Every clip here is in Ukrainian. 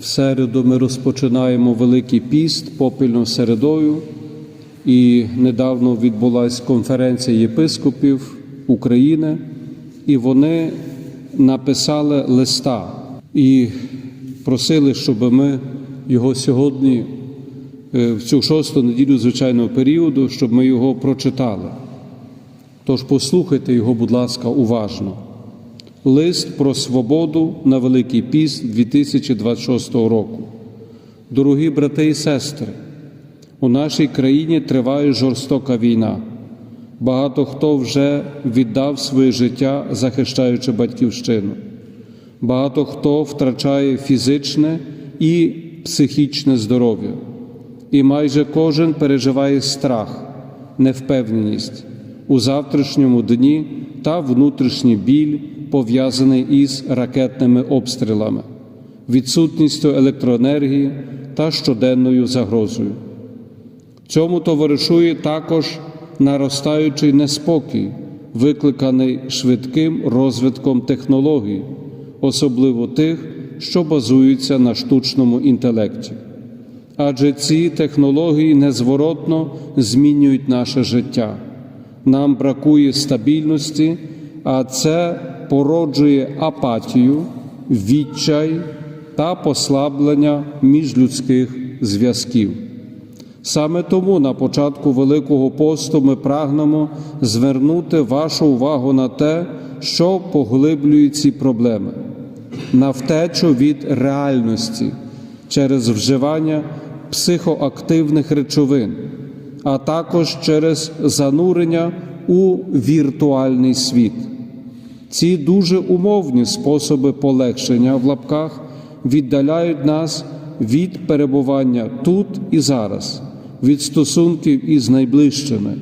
В середу ми розпочинаємо Великий піст попільною середою, і недавно відбулася конференція єпископів України, і вони написали листа і просили, щоб ми його сьогодні, е, в цю шосту неділю звичайного періоду, щоб ми його прочитали. Тож послухайте його, будь ласка, уважно. Лист про свободу на Великий піст 2026 року. Дорогі брати і сестри, у нашій країні триває жорстока війна. Багато хто вже віддав своє життя, захищаючи батьківщину. Багато хто втрачає фізичне і психічне здоров'я. І майже кожен переживає страх, невпевненість у завтрашньому дні та внутрішній біль, пов'язаний із ракетними обстрілами, відсутністю електроенергії та щоденною загрозою. Цьому товаришує також наростаючий неспокій, викликаний швидким розвитком технологій, особливо тих, що базуються на штучному інтелекті. Адже ці технології незворотно змінюють наше життя. Нам бракує стабільності, а це породжує апатію, відчай та послаблення міжлюдських зв'язків. Саме тому на початку Великого посту ми прагнемо звернути вашу увагу на те, що поглиблює ці проблеми, на втечу від реальності через вживання психоактивних речовин, а також через занурення у віртуальний світ. Ці дуже умовні способи полегшення в лапках віддаляють нас від перебування тут і зараз, від стосунків із найближчими,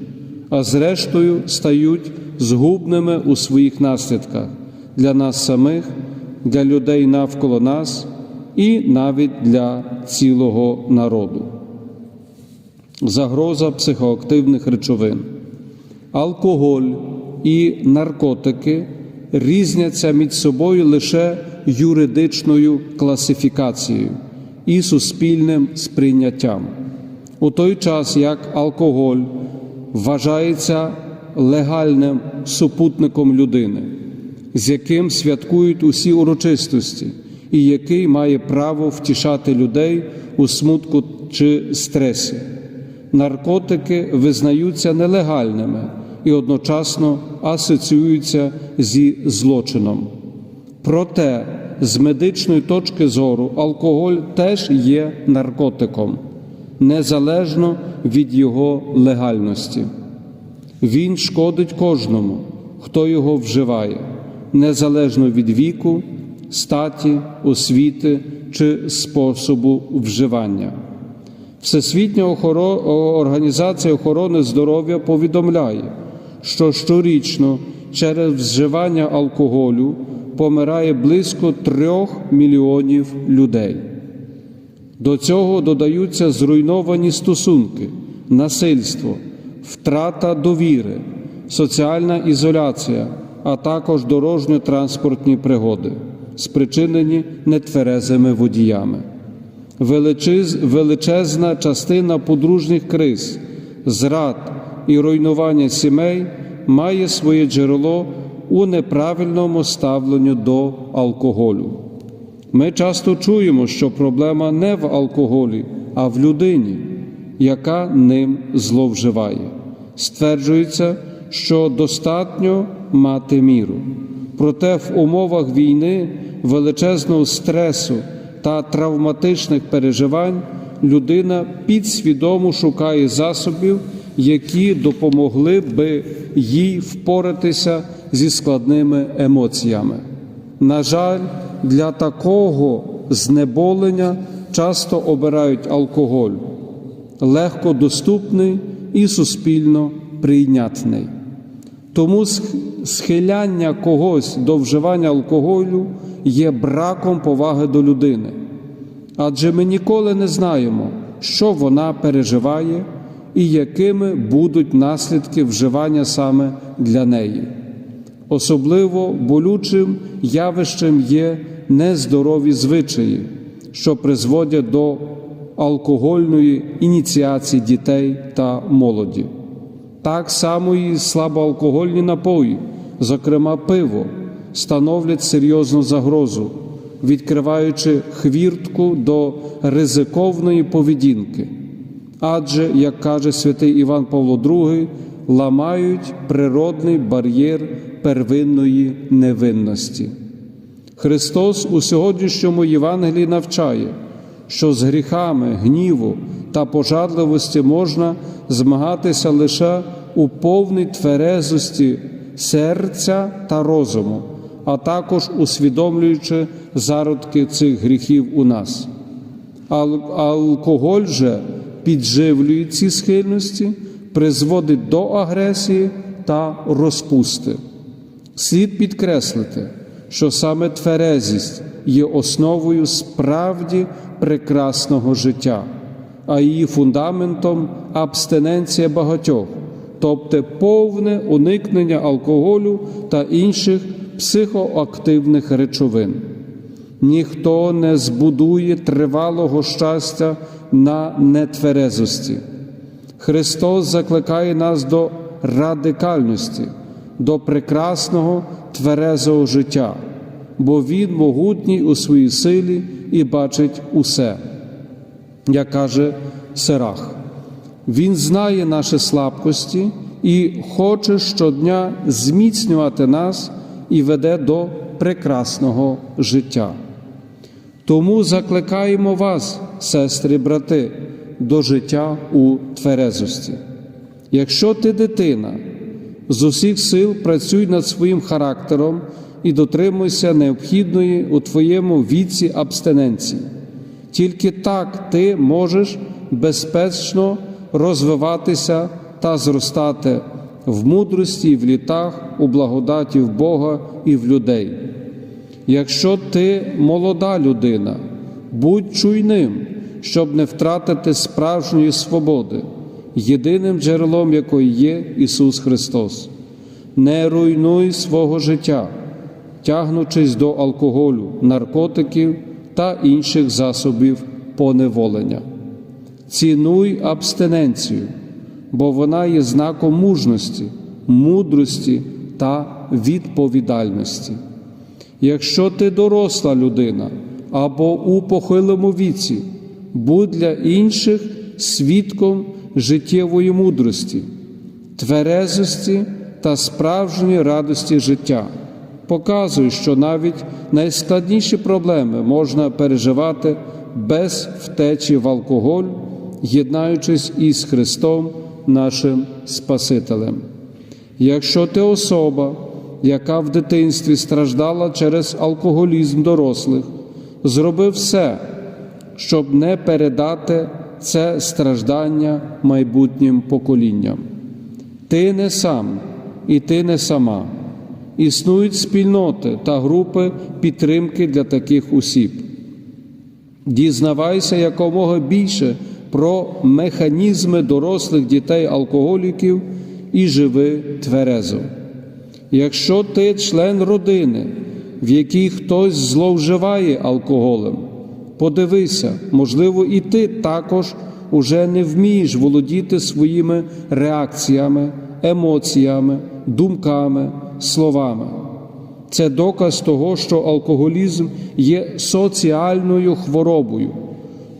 а зрештою стають згубними у своїх наслідках для нас самих, для людей навколо нас і навіть для цілого народу. Загроза психоактивних речовин. Алкоголь і наркотики різняться між собою лише юридичною класифікацією і суспільним сприйняттям. У той час як алкоголь вважається легальним супутником людини, з яким святкують усі урочистості, і який має право втішати людей у смутку чи стресі. Наркотики визнаються нелегальними і одночасно асоціюються зі злочином. Проте, з медичної точки зору, алкоголь теж є наркотиком, незалежно від його легальності. Він шкодить кожному, хто його вживає, незалежно від віку, статі, освіти чи способу вживання. Всесвітня організація охорони здоров'я повідомляє, що щорічно через вживання алкоголю помирає близько трьох мільйонів людей. До цього додаються зруйновані стосунки, насильство, втрата довіри, соціальна ізоляція, а також дорожньо-транспортні пригоди, спричинені нетверезими водіями. Величез, величезна частина подружніх криз, зрад і руйнування сімей має своє джерело у неправильному ставленню до алкоголю. Ми часто чуємо, що проблема не в алкоголі, а в людині, яка ним зловживає. Стверджується, що достатньо мати міру. Проте в умовах війни, величезного стресу та травматичних переживань людина підсвідомо шукає засобів, які допомогли би їй впоратися зі складними емоціями. На жаль, для такого знеболення часто обирають алкоголь, легко доступний і суспільно прийнятний. Тому схиляння когось до вживання алкоголю є браком поваги до людини, адже ми ніколи не знаємо, що вона переживає і якими будуть наслідки вживання саме для неї. Особливо болючим явищем є нездорові звичаї, що призводять до алкогольної ініціації дітей та молоді. Так само і слабоалкогольні напої, зокрема пиво, становлять серйозну загрозу, відкриваючи хвіртку до ризиковної поведінки. Адже, як каже святий Іван Павло II, ламають природний бар'єр первинної невинності. Христос у сьогоднішньому Євангелії навчає, що з гріхами, гніву та пожадливості можна змагатися лише у повній тверезості серця та розуму, а також усвідомлюючи зародки цих гріхів у нас. Ал- алкоголь же підживлює ці схильності, призводить до агресії та розпусти. Слід підкреслити, що саме тверезість є основою справді прекрасного життя, а її фундаментом абстиненція багатьох, тобто повне уникнення алкоголю та інших психоактивних речовин. Ніхто не збудує тривалого щастя на нетверезості. Христос закликає нас до радикальності, до прекрасного тверезого життя, бо Він могутній у своїй силі і бачить усе. Як каже Серах, Він знає наші слабкості і хоче щодня зміцнювати нас і веде до прекрасного життя. Тому закликаємо вас, сестри, брати, до життя у тверезості. Якщо ти дитина, з усіх сил працюй над своїм характером і дотримуйся необхідної у твоєму віці абстиненції. Тільки так ти можеш безпечно розвиватися та зростати в мудрості в літах, у благодаті в Бога і в людей. Якщо ти молода людина, будь чуйним, щоб не втратити справжньої свободи, єдиним джерелом якої є Ісус Христос. Не руйнуй свого життя, тягнучись до алкоголю, наркотиків та інших засобів поневолення. Цінуй абстиненцію, бо вона є знаком мужності, мудрості та відповідальності. Якщо ти доросла людина або у похилому віці, будь для інших свідком життєвої мудрості, тверезості та справжньої радості життя. Показуй, що навіть найскладніші проблеми можна переживати без втечі в алкоголь, єднаючись із Христом, нашим Спасителем. Якщо ти особа, яка в дитинстві страждала через алкоголізм дорослих, зроби все, щоб не передати це страждання майбутнім поколінням. Ти не сам і ти не сама. Існують спільноти та групи підтримки для таких осіб. Дізнавайся якомога більше про механізми дорослих дітей-алкоголіків і живи тверезо. Якщо ти член родини, в якій хтось зловживає алкоголем, подивися, можливо, і ти також уже не вмієш володіти своїми реакціями, емоціями, думками, словами. Це доказ того, що алкоголізм є соціальною хворобою,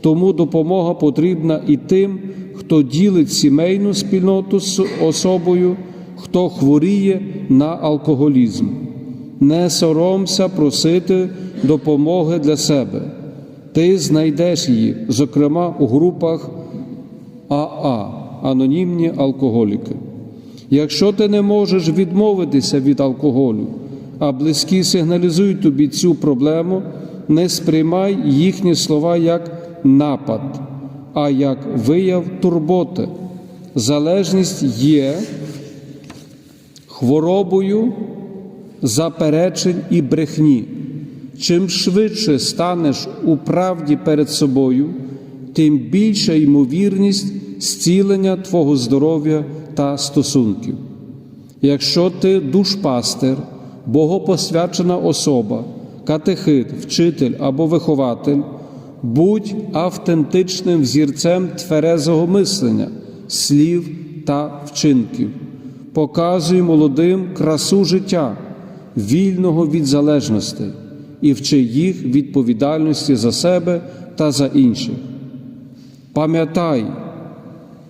тому допомога потрібна і тим, хто ділить сімейну спільноту з особою, хто хворіє на алкоголізм. Не соромся просити допомоги для себе. Ти знайдеш її, зокрема у групах АА анонімні алкоголіки. Якщо ти не можеш відмовитися від алкоголю, а близькі сигналізують тобі цю проблему, не сприймай їхні слова як напад, а як вияв турботи. Залежність є хворобою заперечень і брехні. Чим швидше станеш у правді перед собою, тим більша ймовірність зцілення Твого здоров'я та стосунків. Якщо ти душпастер, богопосвячена особа, катехит, вчитель або вихователь, Будь автентичним взірцем тверезого мислення, слів та вчинків. Показуй молодим красу життя, вільного від залежностей, і вчи їх відповідальності за себе та за інших. Пам'ятай,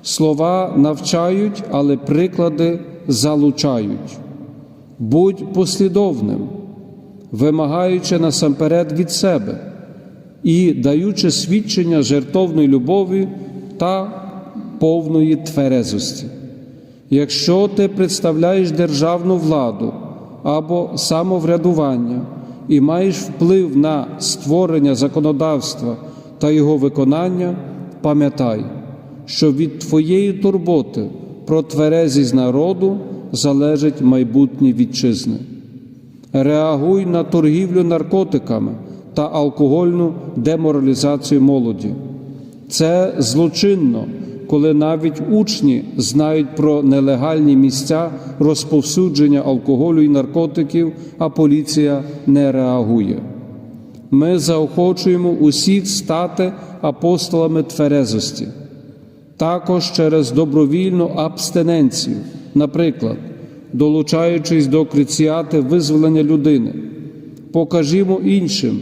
слова навчають, але приклади залучають. Будь послідовним, вимагаючи насамперед від себе і даючи свідчення жертовної любові та повної тверезості. Якщо ти представляєш державну владу або самоврядування і маєш вплив на створення законодавства та його виконання, пам'ятай, що від твоєї турботи про тверезість народу залежить майбутнє вітчизни. Реагуй на торгівлю наркотиками та алкогольну деморалізацію молоді. Це злочинно, коли навіть учні знають про нелегальні місця розповсюдження алкоголю і наркотиків, а поліція не реагує. Ми заохочуємо усіх стати апостолами тверезості, також через добровільну абстиненцію, наприклад, долучаючись до криціати визволення людини. Покажімо іншим,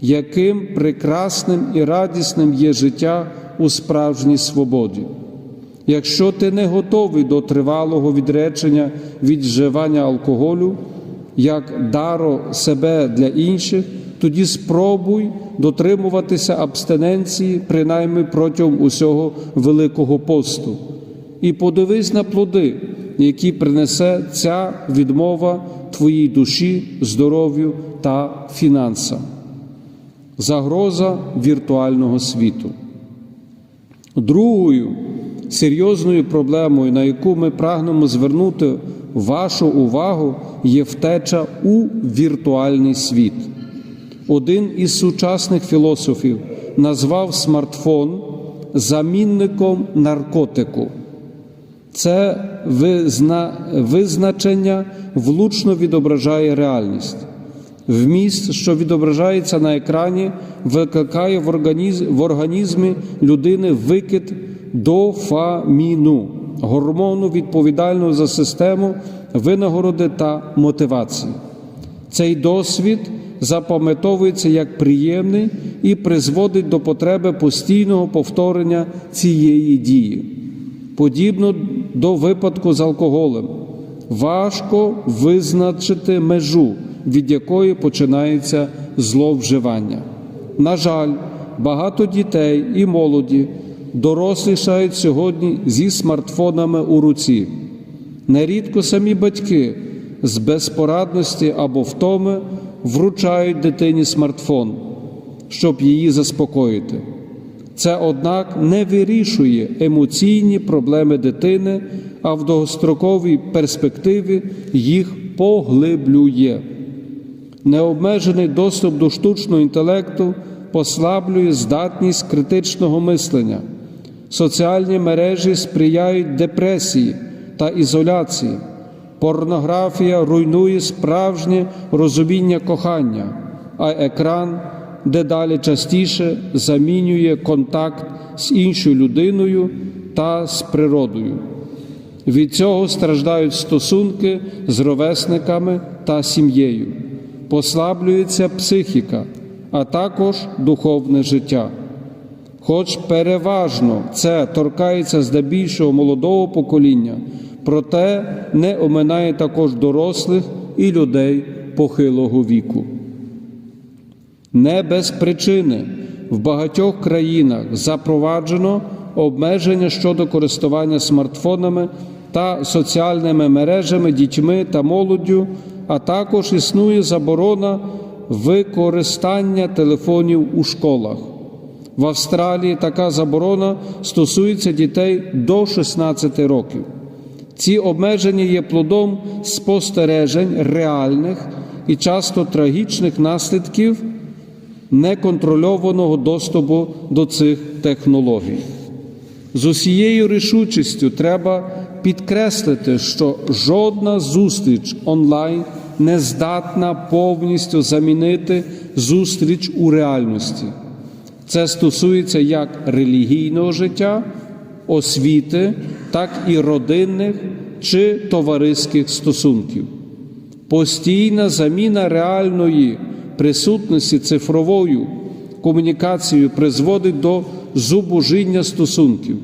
яким прекрасним і радісним є життя у справжній свободі. Якщо ти не готовий до тривалого відречення від вживання алкоголю, як даро себе для інших, тоді спробуй дотримуватися абстиненції принаймні протягом усього Великого посту. І подивись на плоди, які принесе ця відмова твоїй душі, здоров'ю та фінансам. Загроза віртуального світу. Другою серйозною проблемою, на яку ми прагнемо звернути вашу увагу, є втеча у віртуальний світ. Один із сучасних філософів назвав смартфон замінником наркотику. Це визначення влучно відображає реальність. Вміст, що відображається на екрані, викликає в, організ... в організмі людини викид дофаміну, гормону відповідального за систему винагороди та мотивації. Цей досвід запам'ятовується як приємний і призводить до потреби постійного повторення цієї дії. Подібно до випадку з алкоголем, важко визначити межу, від якої починається зловживання. На жаль, багато дітей і молоді дорослішають сьогодні зі смартфонами у руці. Нерідко самі батьки з безпорадності або втоми вручають дитині смартфон, щоб її заспокоїти. Це, однак, не вирішує емоційні проблеми дитини, а в довгостроковій перспективі їх поглиблює. Необмежений доступ до штучного інтелекту послаблює здатність критичного мислення. Соціальні мережі сприяють депресії та ізоляції. Порнографія руйнує справжнє розуміння кохання, а екран дедалі частіше замінює контакт з іншою людиною та з природою. Від цього страждають стосунки з ровесниками та сім'єю, послаблюється психіка, а також духовне життя. Хоч переважно це торкається здебільшого молодого покоління, проте не оминає також дорослих і людей похилого віку. Не без причини в багатьох країнах запроваджено обмеження щодо користування смартфонами та соціальними мережами дітьми та молоддю, а також існує заборона використання телефонів у школах. В Австралії така заборона стосується дітей до 16 років. Ці обмеження є плодом спостережень реальних і часто трагічних наслідків неконтрольованого доступу до цих технологій. З усією рішучістю треба підкреслити, що жодна зустріч онлайн не здатна повністю замінити зустріч у реальності. Це стосується як релігійного життя, освіти, так і родинних чи товариських стосунків. Постійна заміна реальної присутності цифровою комунікацією призводить до зубожіння стосунків,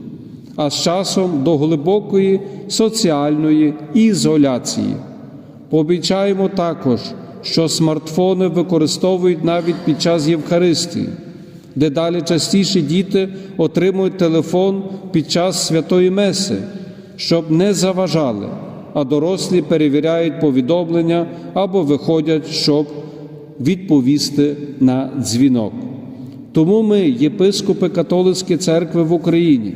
а з часом до глибокої соціальної ізоляції. Пообіцяємо також, що смартфони використовують навіть під час Євхаристії. Дедалі частіше діти отримують телефон під час святої Меси, щоб не заважали, а дорослі перевіряють повідомлення або виходять, щоб відповісти на дзвінок. Тому ми, єпископи Католицької церкви в Україні,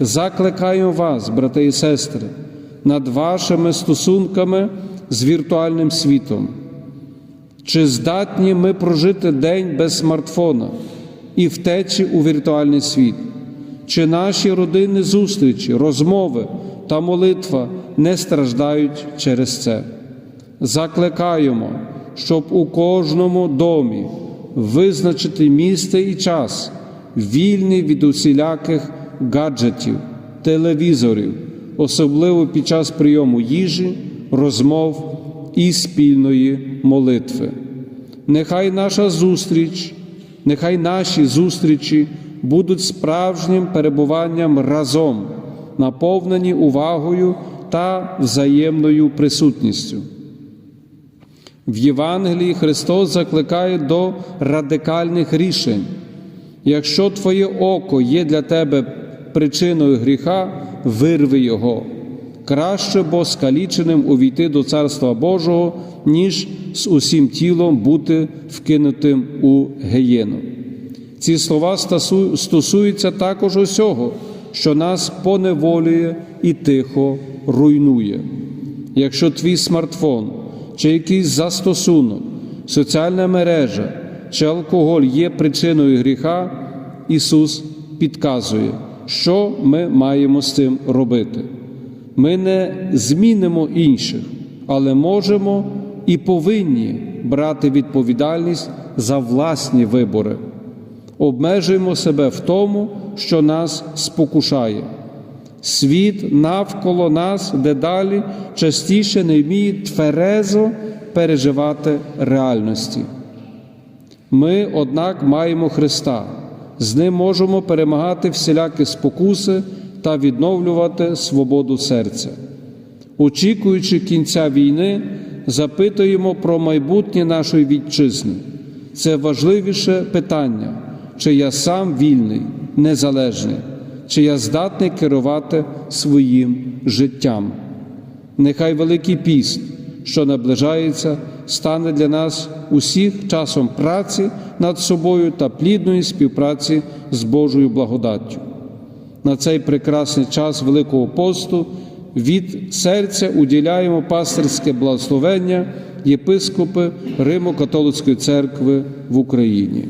закликаємо вас, брати і сестри, над вашими стосунками з віртуальним світом. Чи здатні ми прожити день без смартфона і втечі у віртуальний світ? Чи наші родинні зустрічі, розмови та молитва не страждають через це? Закликаємо, щоб у кожному домі визначити місце і час, вільний від усіляких гаджетів, телевізорів, особливо під час прийому їжі, розмов і спільної молитви. Нехай наша зустріч, нехай наші зустрічі будуть справжнім перебуванням разом, наповнені увагою та взаємною присутністю. В Євангелії Христос закликає до радикальних рішень. Якщо твоє око є для тебе причиною гріха, вирви його. Краще бо скаліченим увійти до Царства Божого, ніж з усім тілом бути вкинутим у геєну. Ці слова стосуються також усього, що нас поневолює і тихо руйнує. Якщо твій смартфон чи якийсь застосунок, соціальна мережа чи алкоголь є причиною гріха, Ісус підказує, що ми маємо з цим робити. Ми не змінимо інших, але можемо і повинні брати відповідальність за власні вибори. Обмежуємо себе в тому, що нас спокушає. Світ навколо нас дедалі частіше не вміє тверезо переживати реальності. Ми, однак, маємо Христа, з ним можемо перемагати всілякі спокуси та відновлювати свободу серця. Очікуючи кінця війни, запитуємо про майбутнє нашої вітчизни. Це важливіше питання, чи я сам вільний, незалежний, чи я здатний керувати своїм життям. Нехай Великий піст, що наближається, стане для нас усіх часом праці над собою та плідної співпраці з Божою благодаттю. На цей прекрасний час Великого посту від серця уділяємо пастирське благословення єпископи Римо-католицької церкви в Україні.